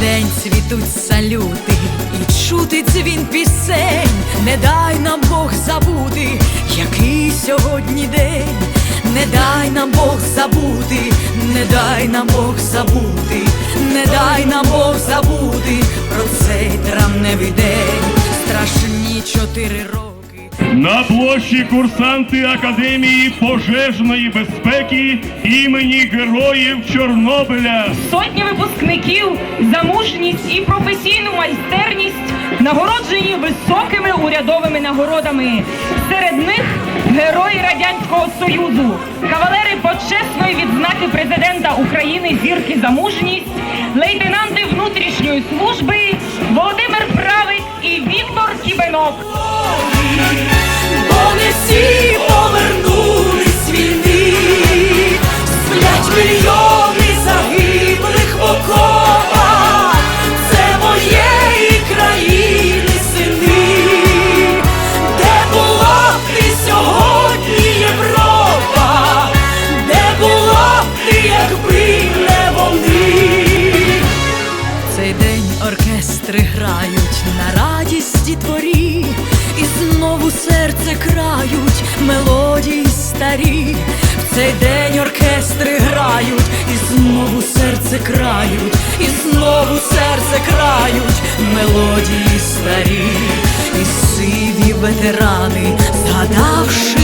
день цвітуть салюти, і чути дзвін пісень, не дай нам Бог забути, який сьогодні день, не дай нам Бог забути, не дай нам Бог забути, не дай нам Бог забути про цей травневий день, страшні чотири роки. На площі курсанти Академії пожежної безпеки імені Героїв Чорнобиля. Сотні випускників за мужність і професійну майстерність нагороджені високими урядовими нагородами. Серед них герої Радянського Союзу, кавалери почесної відзнаки президента України зірки за мужність, лейтенанти внутрішньої служби Володимир Правець і Віктор Кібенок. Оркестри грають на радісті творі, і знову серце крають мелодії старі. В цей день оркестри грають, і знову серце крають, і знову серце крають мелодії старі, і сиві ветерани, згадавши.